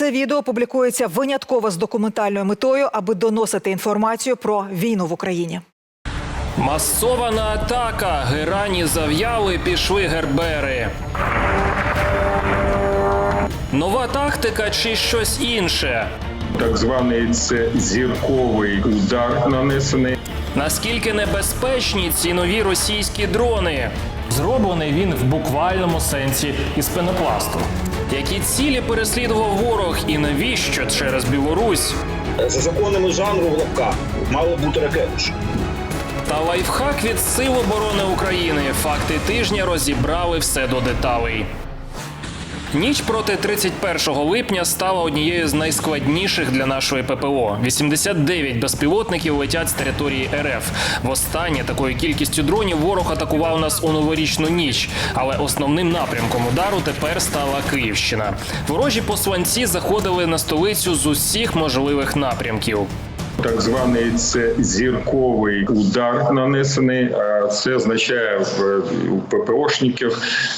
Це відео публікується винятково з документальною метою, аби доносити інформацію про війну в Україні. Масована атака. Герані зав'яли, пішли гербери. Нова тактика чи щось інше? Так званий це зірковий удар нанесений. Наскільки небезпечні ці нові російські дрони? Зроблений він в буквальному сенсі із пенопласту. Які цілі переслідував ворог і навіщо через Білорусь? За законами жанру в лапках мало бути ракетуш. Та лайфхак від Сил оборони України. Факти тижня розібрали все до деталей. Ніч проти 31 липня стала однією з найскладніших для нашої ППО. 89 безпілотників летять з території РФ. Востаннє такою кількістю дронів ворог атакував нас у новорічну ніч. Але основним напрямком удару тепер стала Київщина. Ворожі посланці заходили на столицю з усіх можливих напрямків. Так званий це зірковий удар нанесений. А Це означає в ППОшників,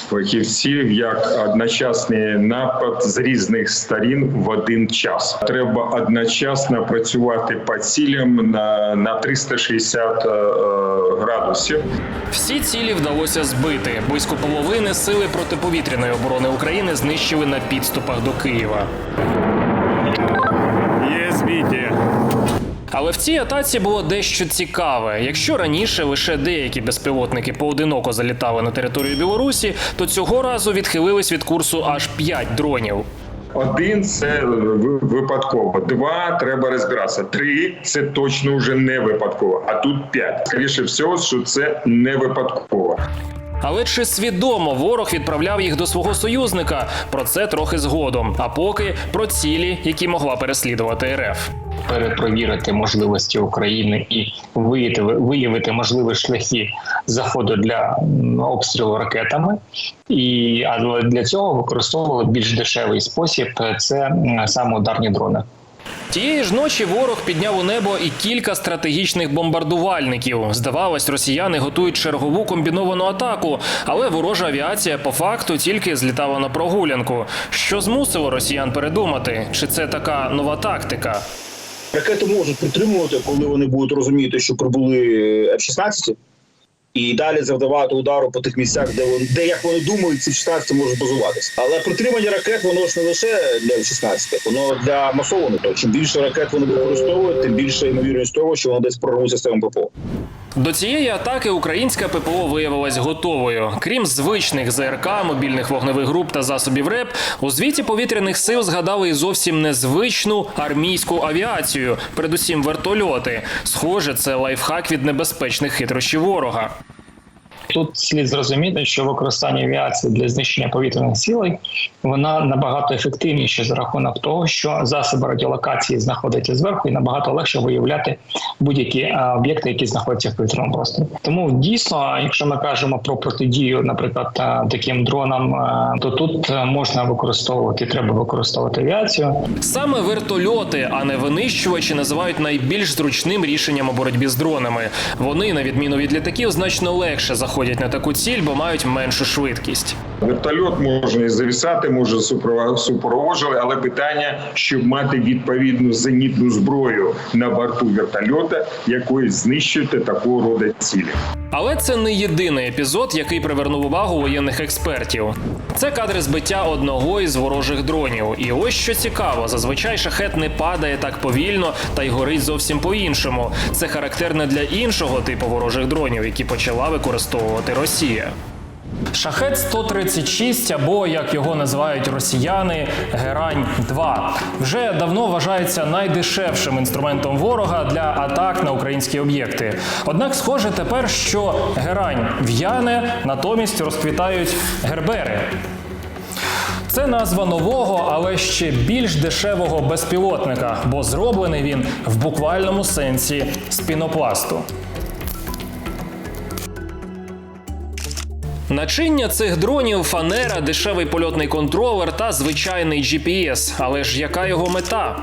фахівців як одночасний напад з різних сторін в один час. Треба одночасно працювати по цілям на, на 360 е, е, градусів. Всі цілі вдалося збити. Близько половини сили протиповітряної оборони України знищили на підступах до Києва. Є збиті. Але в цій атаці було дещо цікаве. Якщо раніше лише деякі безпілотники поодиноко залітали на територію Білорусі, то цього разу відхилились від курсу аж 5 дронів. Один це випадково, два треба розбиратися. Три це точно вже не випадково. А тут п'ять. Скоріше всього, що це не випадково. Але чи свідомо ворог відправляв їх до свого союзника? Про це трохи згодом. А поки про цілі, які могла переслідувати РФ. Перепровірити можливості України і виявити, виявити можливі шляхи заходу для обстрілу ракетами. І але для цього використовували більш дешевий спосіб. Це саме ударні дрони. Тієї ж ночі ворог підняв у небо і кілька стратегічних бомбардувальників. Здавалось, росіяни готують чергову комбіновану атаку, але ворожа авіація по факту тільки злітала на прогулянку. Що змусило росіян передумати? Чи це така нова тактика? Ракети можуть притримувати, коли вони будуть розуміти, що прибули F-16, і далі завдавати удару по тих місцях, де вони де як вони думають, ці F-16 можуть базуватися. Але притримання ракет воно ж не лише для F-16, воно для масованого. То чим більше ракет вони використовують, тим більше ймовірність того, що вони десь прорвуть систему ППО. До цієї атаки українська ППО виявилась готовою. Крім звичних ЗРК, мобільних вогневих груп та засобів РЕП, у звіті повітряних сил згадали і зовсім незвичну армійську авіацію, передусім вертольоти. Схоже, це лайфхак від небезпечних хитрощів ворога. Тут слід зрозуміти, що використання авіації для знищення повітряних цілей вона набагато ефективніша за рахунок того, що засоби радіолокації знаходяться зверху, і набагато легше виявляти будь-які об'єкти, які знаходяться в повітряному просторі. Тому дійсно, якщо ми кажемо про протидію, наприклад, таким дронам, то тут е, можна використовувати, треба використовувати авіацію. Саме вертольоти, а не винищувачі, називають найбільш зручним рішенням у боротьбі з дронами. Вони, на відміну від літаків, значно легше заходять на таку ціль, бо мають меншу швидкість. Вертольот може і завісати, може супрово- супроводжувати, але питання, щоб мати відповідну зенітну зброю на борту вертольота, якою знищити такого роду цілі. Але це не єдиний епізод, який привернув увагу воєнних експертів. Це кадри збиття одного із ворожих дронів. І ось що цікаво: зазвичай шахет не падає так повільно та й горить зовсім по-іншому. Це характерне для іншого типу ворожих дронів, які почала використовувати Росія. Шахет 136 або як його називають росіяни, Герань 2 вже давно вважається найдешевшим інструментом ворога для атак на українські об'єкти. Однак, схоже тепер, що Герань в'яне, натомість розквітають гербери. Це назва нового, але ще більш дешевого безпілотника, бо зроблений він в буквальному сенсі з пінопласту. Начиння цих дронів фанера, дешевий польотний контролер та звичайний GPS. Але ж яка його мета?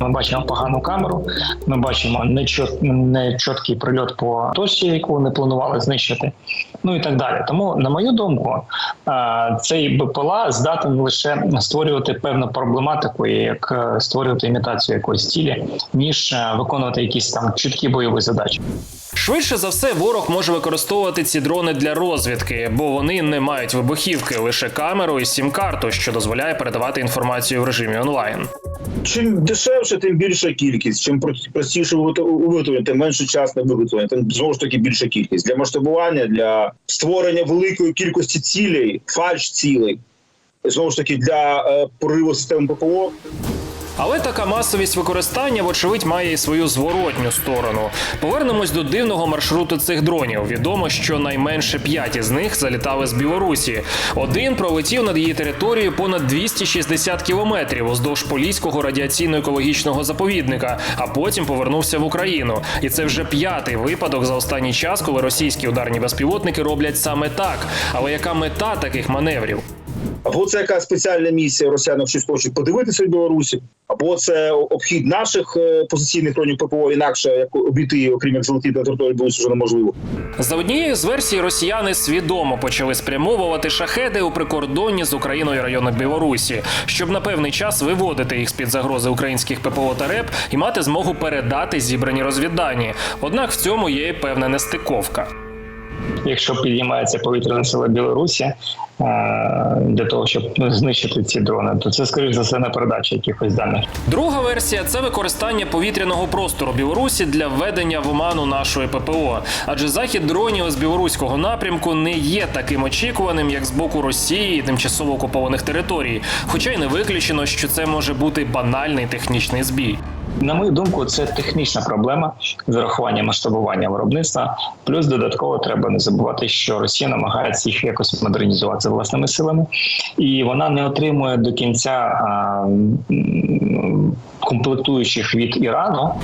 Ми бачимо погану камеру, ми бачимо нечіт- нечіткий прильот по точці, яку вони планували знищити, ну і так далі. Тому, на мою думку, е, цей БПЛА здатен лише створювати певну проблематику, як е, створювати імітацію якоїсь цілі, ніж е, виконувати якісь там чіткі бойові задачі. Швидше за все, ворог може використовувати ці дрони для розвідки, бо вони не мають вибухівки, лише камеру і сім-карту, що дозволяє передавати інформацію в режимі онлайн. Чим дешевше, тим більша кількість. Чим про- простіше виготов- виготовлення, тим менше час на виготовлення, тим знову ж таки більша кількість для масштабування, для створення великої кількості цілей, фальш цілей. Знову ж таки, для е, прориву системи ППО Але така масовість використання, вочевидь, має і свою зворотню сторону. Повернемось до дивного маршруту цих дронів. Відомо, що найменше п'ять із них залітали з Білорусі. Один пролетів над її територією понад 260 кілометрів уздовж Поліського радіаційно-екологічного заповідника, а потім повернувся в Україну. І це вже п'ятий випадок за останній час, коли російські ударні безпілотники роблять саме так. Але яка мета таких маневрів? або це якась спеціальна місія росіянок щось хочуть подивитися в Білорусі, або це обхід наших е, позиційних дронів ППО інакше як обійти, окрім як залетіти на територію Білорусі, вже неможливо. За однією з версій, росіяни свідомо почали спрямовувати шахеди у прикордонні з Україною районах Білорусі, щоб на певний час виводити їх з під загрози українських ППО та РЕП і мати змогу передати зібрані розвіддані. Однак в цьому є певна нестиковка. Якщо підіймається повітряна сила Білорусі е, для того, щоб знищити ці дрони, то це скоріш за все не передача якихось даних. Друга версія це використання повітряного простору Білорусі для введення в оману нашої ППО. Адже захід дронів з білоруського напрямку не є таким очікуваним, як з боку Росії і тимчасово окупованих територій. Хоча й не виключено, що це може бути банальний технічний збій. На мою думку, це технічна проблема з урахуванням масштабування виробництва. Плюс додатково треба не забувати, що Росія намагається їх якось модернізувати власними силами, і вона не отримує до кінця а, комплектуючих від Ірану.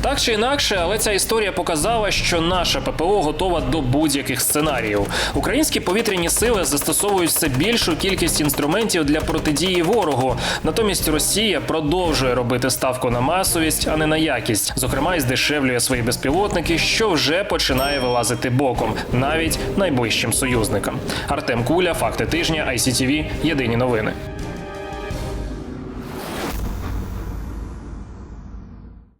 Так чи інакше, але ця історія показала, що наша ППО готова до будь-яких сценаріїв. Українські повітряні сили застосовують все більшу кількість інструментів для протидії ворогу. Натомість Росія продовжує робити ставку на масовість, а не на якість. Зокрема, і здешевлює свої безпілотники, що вже починає вилазити боком, навіть найближчим союзникам. Артем Куля, факти тижня, ICTV, Єдині новини.